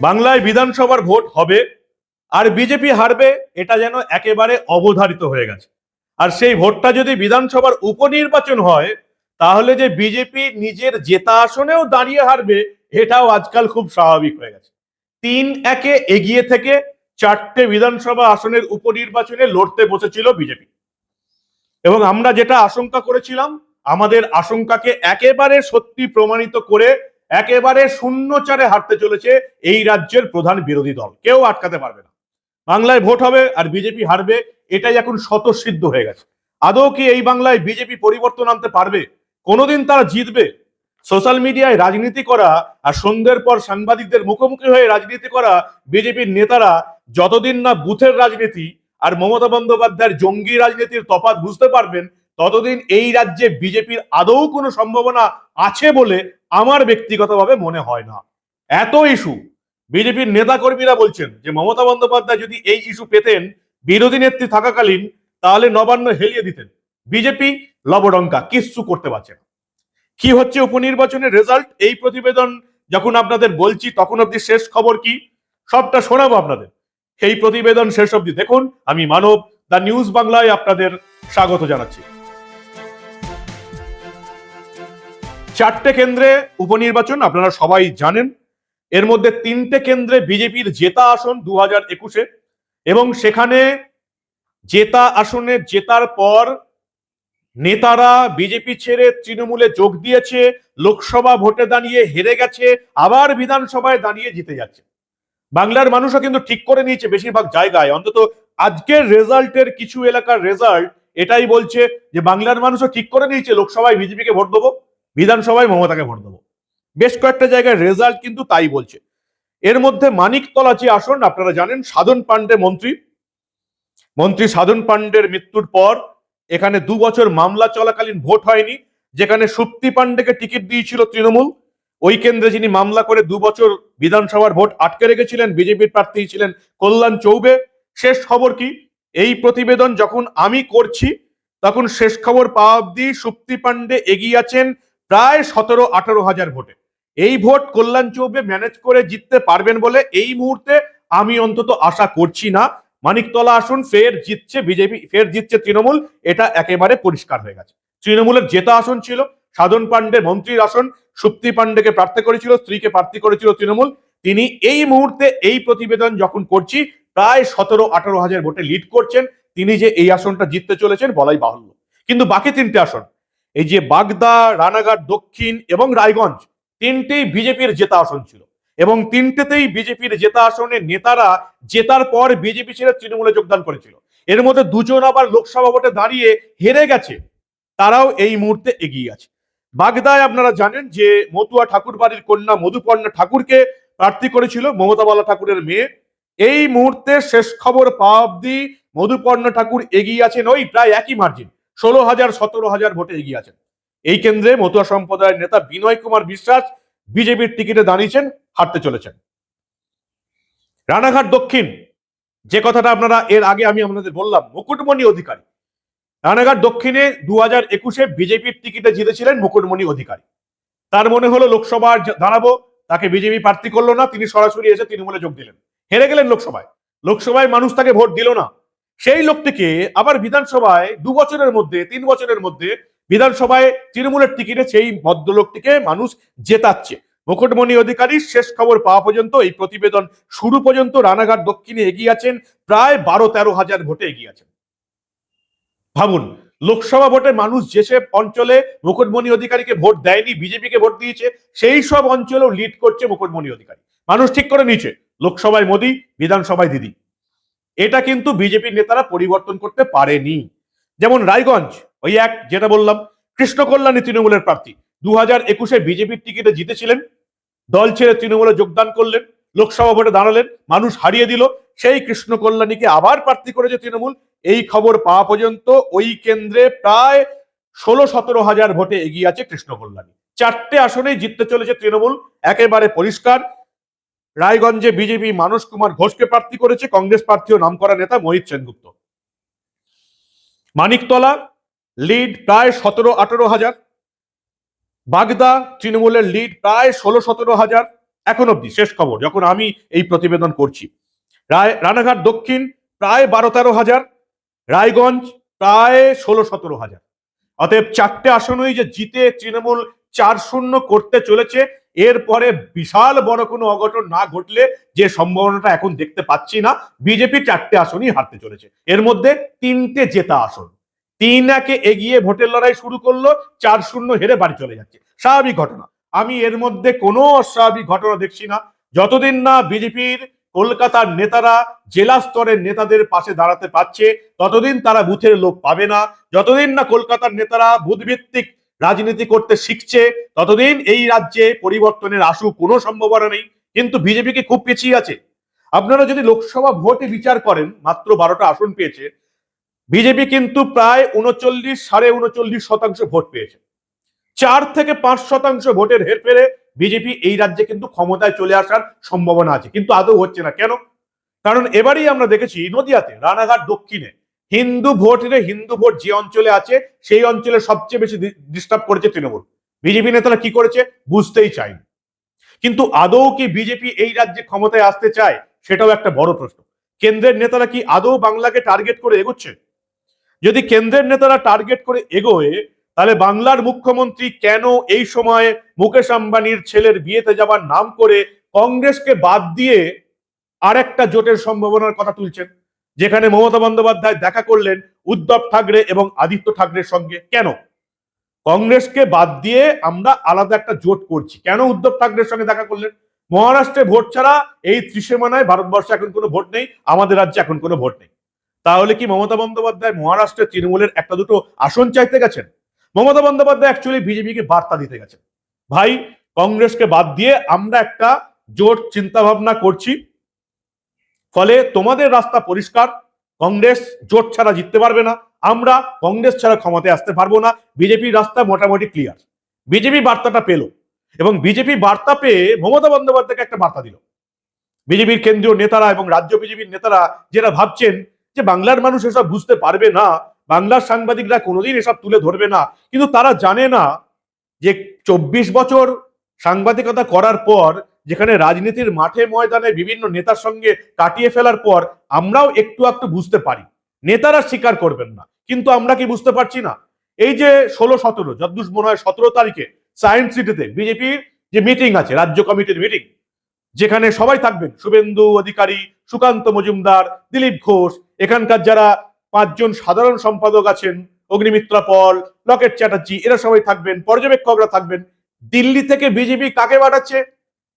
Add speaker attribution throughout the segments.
Speaker 1: বাংলায় বিধানসভার ভোট হবে, আর বিজেপি হারবে, এটা যেন একেবারে অবধারিত হয়ে গেছে। আর সেই ভোটটা যদি বিধানসভার উপনির্বাচন হয়, তাহলে যে বিজেপি নিজের জেতা আসনেও দাঁড়িয়ে হারবে, এটাও আজকাল খুব স্বাভাবিক হয়ে গেছে। তিন একে এগিয়ে থেকে চারটে বিধানসভা আসনের উপনির্বাচনে লড়তে বসেছিল বিজেপি। এবং আমরা যেটা আশঙ্কা করেছিলাম, আমাদের আশঙ্কাকে একেবারে সত্যি প্রমাণিত করে একেবারে শূন্যচারে হারতে চলেছে এই রাজ্যের প্রধান বিরোধী দল। কেউ আটকাতে পারবে না। বাংলায় ভোট হবে আর বিজেপি হারবে, এটাই এখন স্বতঃসিদ্ধ হয়ে গেছে। আদৌ কি এই বাংলায় বিজেপি পরিবর্তন আনতে পারবে? কোনোদিন তারা জিতবে? সোশ্যাল মিডিয়ায় রাজনীতি করা আর সন্ধ্যের পর সাংবাদিকদের মুখোমুখি হয়ে রাজনীতি করা বিজেপির নেতারা যতদিন না বুথের রাজনীতি আর মমতা বন্দ্যোপাধ্যায়ের জঙ্গি রাজনীতির তফাত বুঝতে পারবেন, ততদিন এই রাজ্যে বিজেপির আদৌ কোনো সম্ভাবনা আছে বলে আমার ব্যক্তিগতভাবে মনে হয় না। এত ইস্যু। বিজেপির নেতাকর্মীরা বলছেন যে, মমতা বন্দ্যোপাধ্যায় যদি এই ইস্যু পেতেন, বিরোধী নেত্রী থাকাকালীন, তাহলে নবান্ন হেলিয়ে দিতেন। বিজেপি লবডঙ্কা, কিচ্ছু করতে পারছে না। কি হচ্ছে উপনির্বাচনের রেজাল্ট? এই প্রতিবেদন যখন আপনাদের বলছি, তখন অব্দি শেষ খবর কি? সবটা শোনাবো আপনাদের। সেই প্রতিবেদন শেষ অব্দি দেখুন। আমি মানব, দ্য নিউজ বাংলায় আপনাদের স্বাগত জানাচ্ছি। চারটে কেন্দ্রে উপনির্বাচন, আপনারা সবাই জানেন। এর মধ্যে তিনটে কেন্দ্রে বিজেপির জেতা আসন দু হাজার একুশে এবং সেখানে জেতা আসনে জেতার পর নেতারা বিজেপি ছেড়ে তৃণমূলে যোগ দিয়েছে, লোকসভা ভোটে দাঁড়িয়ে হেরে গেছে, আবার বিধানসভায় দাঁড়িয়ে জিতে যাচ্ছে। বাংলার মানুষও কিন্তু ঠিক করে নিয়েছে বেশিরভাগ জায়গায়। অন্তত আজকের রেজাল্টের কিছু এলাকার রেজাল্ট এটাই বলছে যে, বাংলার মানুষও ঠিক করে নিয়েছে, লোকসভায় বিজেপিকে ভোট দেবো। বিধানসভায় মমতাকে ভোট দেবো। বেশ কয়েকটা জায়গায় রেজাল্ট কিন্তু তাই বলছে। এর মধ্যে মানিকতলা যে আসন, আপনারা জানেন, সাধন পাণ্ডে মন্ত্রী। মন্ত্রী সাধন পাণ্ডের মৃত্যুর পর এখানে দু বছর মামলা চলাকালীন ভোট হয়নি, যেখানে সুপ্তি পাণ্ডেকে টিকিট দিয়েছিল তৃণমূল। ওই কেন্দ্রে যিনি মামলা করে দু বছর বিধানসভার ভোট আটকে রেখেছিলেন, বিজেপির প্রার্থী ছিলেন কল্যাণ চৌবে। শেষ খবর কি? এই প্রতিবেদন যখন আমি করছি, তখন শেষ খবর পাওয়া অব্দি সুপ্তি পাণ্ডে এগিয়ে আছেন প্রায় সতেরো, আঠারো হাজার ভোটে। এই ভোট কল্যাণ চৌবে ম্যানেজ করে জিততে পারবেন বলে এই মুহূর্তে আমি অন্তত আশা করছি না। মানিকতলা আসন, ফের জিতছে বিজেপি, ফের জিতছে তৃণমূল, এটা একেবারে পরিষ্কার হয়ে গেছে। তৃণমূলের জেতা আসন ছিল, সাধন পাণ্ডে মন্ত্রীর আসন, সুপ্তি পাণ্ডেকে প্রার্থী করেছিল, স্ত্রীকে প্রার্থী করেছিল তৃণমূল। তিনি এই মুহূর্তে এই প্রতিবেদন যখন করছি, প্রায় সতেরো, আঠারো হাজার ভোটে লিড করছেন। তিনি যে এই আসনটা জিততে চলেছেন বলাই বাহুল্য। কিন্তু বাকি তিনটে আসন এই যে বাগদা, রানাঘাট, দক্ষিণ এবং রায়গঞ্জ তিনটেই বিজেপির জেতা আসন ছিল। এবং তিনটেতেই বিজেপির জেতা আসনের নেতারা জেতার পর বিজেপি ছেড়ে তৃণমূলে যোগদান করেছিল। এর মধ্যে দুজন আবার লোকসভা ভোটে দাঁড়িয়ে হেরে গেছে। তারাও এই মুহূর্তে এগিয়ে আছে। বাগদায় আপনারা জানেন যে মতুয়া ঠাকুর বাড়ির কন্যা মধুপর্ণা ঠাকুরকে প্রার্থী করেছিল মমতা বালা ঠাকুরের মেয়ে। এই মুহূর্তে শেষ খবর পাওয়া অব্দি মধুপর্ণা ঠাকুর এগিয়ে আছেন ওই প্রায় একই মার্জিন ষোলো হাজার সতেরো হাজার ভোটে এগিয়ে আছেন। এই কেন্দ্রে মতুয়া সম্প্রদায়ের নেতা বিনয় কুমার বিশ্বাস বিজেপির টিকিটে দাঁড়িয়েছেন হারতে চলেছেন। রানাঘাট দক্ষিণ, যে কথাটা আপনারা এর আগে আমি আপনাদের বললাম, মুকুটমণি অধিকারী। রানাঘাট দক্ষিণে দু হাজার একুশে বিজেপির টিকিটে জিতেছিলেন মুকুটমণি অধিকারী। তার মনে হলো লোকসভার দাঁড়াবো, তাকে বিজেপি প্রার্থী করল না, তিনি সরাসরি এসে তৃণমূলে যোগ দিলেন। হেরে গেলেন লোকসভায়। লোকসভায় মানুষ তাকে ভোট দিল না। সেই লোকটিকে আবার বিধানসভায় দু বছরের মধ্যে, তিন বছরের মধ্যে বিধানসভায় তৃণমূলের টিকিটে সেই ভদ্রলোকটিকে মানুষ জেতাচ্ছে। মুকুটমণি অধিকারী শেষ খবর পাওয়া পর্যন্ত, এই প্রতিবেদন শুরু পর্যন্ত রানাঘাট দক্ষিণে এগিয়ে আছেন, প্রায় বারো তেরো হাজার ভোটে এগিয়ে আছেন। ভাবুন, লোকসভা ভোটে মানুষ যেসব অঞ্চলে মুকুটমণি অধিকারীকে ভোট দেয়নি, বিজেপিকে ভোট দিয়েছে, সেই সব অঞ্চলেও লিড করছে মুকুটমণি অধিকারী। মানুষ ঠিক করে নিয়েছে, লোকসভায় মোদী, বিধানসভায় দিদি। এটা কিন্তু বিজেপির নেতারা পরিবর্তন করতে পারেনি। যেমন রায়গঞ্জ, ওই এক, যেটা বললাম কৃষ্ণ কল্যাণী তৃণমূলের প্রার্থী। দু হাজার একুশে বিজেপির টিকিটে জিতেছিলেন, দল ছেড়ে তৃণমূলে যোগদান করলেন, লোকসভা ভোটে দাঁড়ালেন, মানুষ হারিয়ে দিল, সেই কৃষ্ণ কল্যাণীকে আবার প্রার্থী করেছে তৃণমূল। এই খবর পাওয়া পর্যন্ত ওই কেন্দ্রে প্রায় ষোলো সতেরো হাজার ভোটে এগিয়ে আছে কৃষ্ণ কল্যাণী চারটে আসনেই জিততে চলেছে তৃণমূল, একেবারে পরিষ্কার। রায়গঞ্জে বিজেপি মানস কুমার ঘোষকে প্রার্থী করেছে, কংগ্রেস প্রার্থী ও নামকরা নেতা মোহিত সেনগুপ্ত। মানিকতলা, লিড প্রায় সতেরো আঠেরো হাজার। বাগদা, তৃণমূলের লিড প্রায় ষোলো সতেরো হাজার। এখন অব্দি শেষ খবর, যখন আমি এই প্রতিবেদন করছি। রায়, রানাঘাট দক্ষিণ প্রায় বারো তেরো হাজার, রায়গঞ্জ প্রায় ষোলো সতেরো হাজার। অতএব চারটে আসনই যে জিতে তৃণমূল চার শূন্য করতে চলেছে এরপরে বিশাল বড় কোনো অঘটন না ঘটলে যে সম্ভাবনাটা এখন দেখতে পাচ্ছি না, বিজেপি চারটে আসনই হারতে চলেছে। এর মধ্যে তিনটে জেতা আসন। তিন একে এগিয়ে ভোটের লড়াই শুরু করল, চার শূন্য হেরে বাড়ি চলে যাচ্ছে। স্বাভাবিক ঘটনা। আমি এর মধ্যে কোনো অস্বাভাবিক ঘটনা দেখছি না। যতদিন না বিজেপির কলকাতার নেতারা জেলা স্তরের নেতাদের পাশে দাঁড়াতে পারছে, ততদিন তারা বুথের লোক পাবে না। যতদিন না কলকাতার নেতারা বুথভিত্তিক রাজনীতি করতে শিখছে, ততদিন এই রাজ্যে পরিবর্তনের আশু কোনো সম্ভাবনা নেই, কিন্তু বিজেপি বিজেপিকে খুব পিছিয়ে আছে। আপনারা যদি লোকসভা ভোটে বিচার করেন, মাত্র বারোটা আসন পেয়েছে, বিজেপি কিন্তু প্রায় উনচল্লিশ সাড়ে উনচল্লিশ শতাংশ ভোট পেয়েছে। চার থেকে পাঁচ শতাংশ ভোটের হের হেরফেরে বিজেপি এই রাজ্যে কিন্তু ক্ষমতায় চলে আসার সম্ভাবনা আছে, কিন্তু আদৌ হচ্ছে না। কেন? কারণ এবারেই আমরা দেখেছি নদিয়াতে, রানাঘাট দক্ষিণে হিন্দু ভোট হিন্দু ভোট যে অঞ্চলে আছে, সেই অঞ্চলে সবচেয়ে বেশি ডিস্টার্ব করেছে তৃণমূল। বিজেপি নেতারা কি করেছে? বুঝতেই চায়নি কিন্তু আদৌ কি বিজেপি এই রাজ্যে ক্ষমতায় আসতে চায়? সেটাও একটা বড় প্রশ্ন। কেন্দ্রের নেতারা কি আদৌ বাংলাকে টার্গেট করে এগোচ্ছে? যদি কেন্দ্রের নেতারা টার্গেট করে এগোয়, তাহলে বাংলার মুখ্যমন্ত্রী কেন এই সময় মুকেশ আম্বানির ছেলের বিয়েতে যাবার নাম করে কংগ্রেসকে বাদ দিয়ে আরেকটা জোটের সম্ভাবনার কথা তুলছেন? যেখানে মমতা বন্দ্যোপাধ্যায় দেখা করলেন উদ্ধব ঠাকরে এবং আদিত্য ঠাকরের সঙ্গে। কেন? কংগ্রেসকে বাদ দিয়ে আমরা আলাদা একটা জোট করছি। কেন উদ্ধব ঠাকরের সঙ্গে দেখা করলেন? মহারাষ্ট্রে ভোট ছাড়া এই ত্রিসীমানায় ভারতবর্ষে এখন কোনো ভোট নেই, আমাদের রাজ্যে এখন কোনো ভোট নেই। তাহলে কি মমতা বন্দ্যোপাধ্যায় মহারাষ্ট্রে তৃণমূলের একটা দুটো আসন চাইতে গেছেন? মমতা বন্দ্যোপাধ্যায় অ্যাকচুয়ালি বিজেপিকে বার্তা দিতে গেছেন। ভাই, কংগ্রেসকে বাদ দিয়ে আমরা একটা জোট চিন্তা ভাবনা করছি। ফলে তোমাদের রাস্তা পরিষ্কার, কংগ্রেস জোট ছাড়া জিততে পারবে না, আমরা কংগ্রেস ছাড়া ক্ষমতায় আসতে পারব না, বিজেপির রাস্তা মোটামুটি ক্লিয়ার বিজেপি বার্তাটা পেল, এবং বিজেপি বার্তা পেয়ে মমতা বন্দ্যোপাধ্যায়কে একটা বার্তা দিল। বিজেপির কেন্দ্রীয় নেতারা এবং রাজ্য বিজেপির নেতারা যেটা ভাবছেন যে বাংলার মানুষ এসব বুঝতে পারবে না, বাংলার সাংবাদিকরা কোনোদিন এসব তুলে ধরবে না, কিন্তু তারা জানে না যে চব্বিশ বছর সাংবাদিকতা করার পর যেখানে রাজনীতির মাঠে ময়দানে বিভিন্ন নেতার সঙ্গে কাটিয়ে ফেলার পর আমরাও একটু একটু বুঝতে পারি। নেতারা স্বীকার করবেন না, কিন্তু আমরা কি বুঝতে পারছি না? এই যে ষোলো সতেরো যদ্দুষ মনে হয় সতেরো তারিখে সায়েন্স সিটিতে বিজেপির যে মিটিং আছে, রাজ্য কমিটির মিটিং যেখানে সবাই থাকবেন, শুভেন্দু অধিকারী, সুকান্ত মজুমদার, দিলীপ ঘোষ, এখানকার যারা পাঁচজন সাধারণ সম্পাদক আছেন, অগ্নিমিত্রা পল, লকেট চ্যাটার্জি, এরা সবাই থাকবেন, পর্যবেক্ষকরা থাকবেন। দিল্লি থেকে বিজেপি কাকে পাঠাচ্ছে?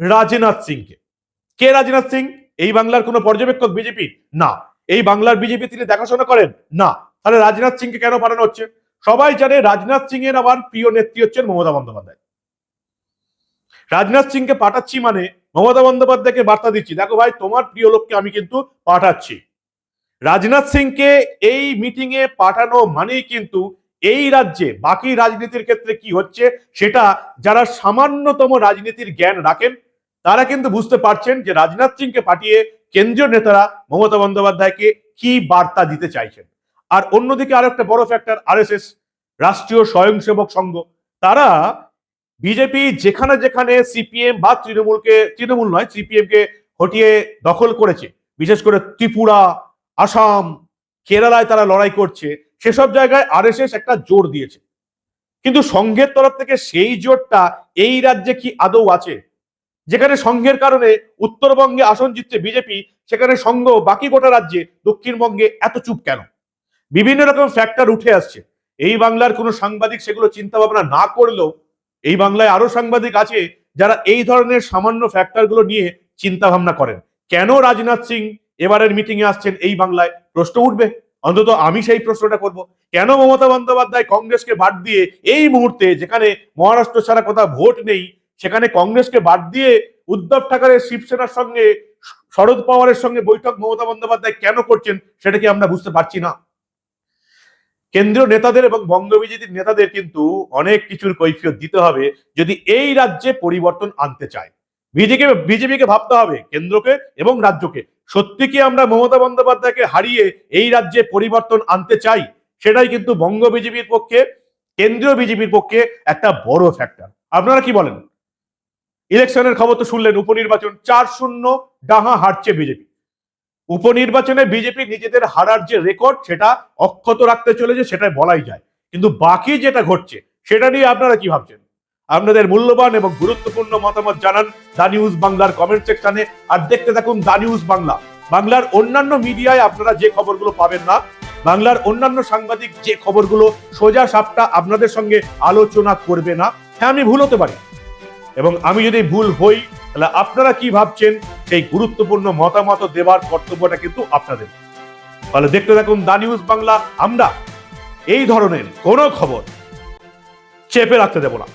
Speaker 1: রাজনাথ সিংকে। কে রাজনাথ সিং? এই বাংলার কোনো পর্যবেক্ষক বিজেপি? না। এই বাংলার বিজেপি তিনি দেখাশোনা করেন? না। তাহলে রাজনাথ সিংকে কেন পাঠানো হচ্ছে? সবাই জানে রাজনাথ সিং এর আবার প্রিয় নেত্রী হচ্ছেন মমতা বন্দ্যোপাধ্যায়। রাজনাথ সিংকে পাঠাচ্ছি মানে মমতা বন্দ্যোপাধ্যায়কে বার্তা দিচ্ছি, দেখো ভাই, তোমার প্রিয় লোককে আমি কিন্তু পাঠাচ্ছি। রাজনাথ সিংকে এই মিটিং এ পাঠানো মানেই কিন্তু এই রাজ্যে বাকি রাজনীতির ক্ষেত্রে কি হচ্ছে, সেটা যারা সামান্যতম রাজনীতির জ্ঞান রাখেন তারা কিন্তু বুঝতে পারছেন যে রাজনাথ সিংকে পাঠিয়ে কেন্দ্রীয় নেতারা মমতা বন্দ্যোপাধ্যায়কে কি বার্তা দিতে চাইছেন। আর অন্যদিকে আরও একটা বড় ফ্যাক্টর আরএসএস রাষ্ট্রীয় স্বয়ংসেবক সংঘ। তারা বিজেপি যেখানে যেখানে সিপিএম বা তৃণমূলকে, তৃণমূল নয় সিপিএম কে হটিয়ে দখল করেছে। বিশেষ করে ত্রিপুরা, আসাম, কেরালায় তারা লড়াই করছে। সেসব জায়গায় আরএসএস একটা জোর দিয়েছে। কিন্তু সংঘের তরফ থেকে সেই জোরটা এই রাজ্যে কি আদৌ আছে? যেখানে সংঘের কারণে উত্তরবঙ্গে আসন জিতছে বিজেপি, সেখানে সংঘ বাকি গোটা রাজ্যে দক্ষিণবঙ্গে এত চুপ কেন? বিভিন্ন রকম ফ্যাক্টর উঠে আসছে। এই বাংলার কোনো সাংবাদিক সেগুলো চিন্তা ভাবনা না করলেও এই বাংলায় আরও সাংবাদিক আছে যারা এই ধরনের সামান্য ফ্যাক্টরগুলো নিয়ে চিন্তা ভাবনা করেন। কেন রাজনাথ সিং এবারের মিটিং এ আসছেন এই বাংলায়? প্রশ্ন উঠবে। অন্তত আমি সেই প্রশ্নটা করব। কেন মমতা বন্দ্যোপাধ্যায় কংগ্রেসকে বাদ দিয়ে এই মুহূর্তে যেখানে মহারাষ্ট্র ছাড়া কোথাও ভোট নেই সেখানে কংগ্রেসকে বাদ দিয়ে উদ্ধব ঠাকরের শিবসেনার সঙ্গে শরদ পাওয়ারের সঙ্গে বৈঠক মমতা বন্দ্যোপাধ্যায় কেন করছেন সেটা কি আমরা বুঝতে পারছি না? কেন্দ্রীয় নেতাদের এবং বঙ্গ বিজেপির নেতাদের কিন্তু অনেক কিছুর কৈফিয়ত দিতে হবে যদি এই রাজ্যে পরিবর্তন আনতে চায়। বিজেপি, বিজেপিকে ভাবতে হবে কেন্দ্রকে এবং রাজ্যকে। সত্যি কি আমরা মমতা বন্দ্যোপাধ্যায়কে হারিয়ে এই রাজ্যে পরিবর্তন আনতে চাই? সেটাই কিন্তু বঙ্গ বিজেপির পক্ষে, কেন্দ্রীয় বিজেপির পক্ষে একটা বড় ফ্যাক্টর আপনারা কি বলেন? ইলেকশনের খবর তো শুনলেন, উপনির্বাচন চার শূন্য, ডাহা হারছে বিজেপি। উপনির্বাচনে বিজেপি নিজেদের হারার যে রেকর্ড সেটা অক্ষত রাখতে চলেছে, সেটাই বলাই যায়। কিন্তু বাকি যেটা ঘটছে, সেটা নিয়ে আপনারা কি ভাবছেন? আপনাদের মূল্যবান এবং গুরুত্বপূর্ণ মতামত জানান দা নিউজ বাংলার কমেন্ট সেকশনে আর দেখতে থাকুন দা নিউজ বাংলা। বাংলার অন্যান্য মিডিয়ায় আপনারা যে খবরগুলো পাবেন না, বাংলার অন্যান্য সাংবাদিক যে খবরগুলো সোজা সাপটা আপনাদের সঙ্গে আলোচনা করবে না হ্যাঁ আমি ভুল হতে পারি। এবং আমি যদি ভুল হই, তাহলে আপনারা কি ভাবছেন? সেই গুরুত্বপূর্ণ মতামত দেওয়ার কর্তব্যটা কিন্তু আপনাদের। তাহলে দেখতে থাকুন দা নিউজ বাংলা। আমরা এই ধরনের কোনো খবর চেপে রাখতে দেব না।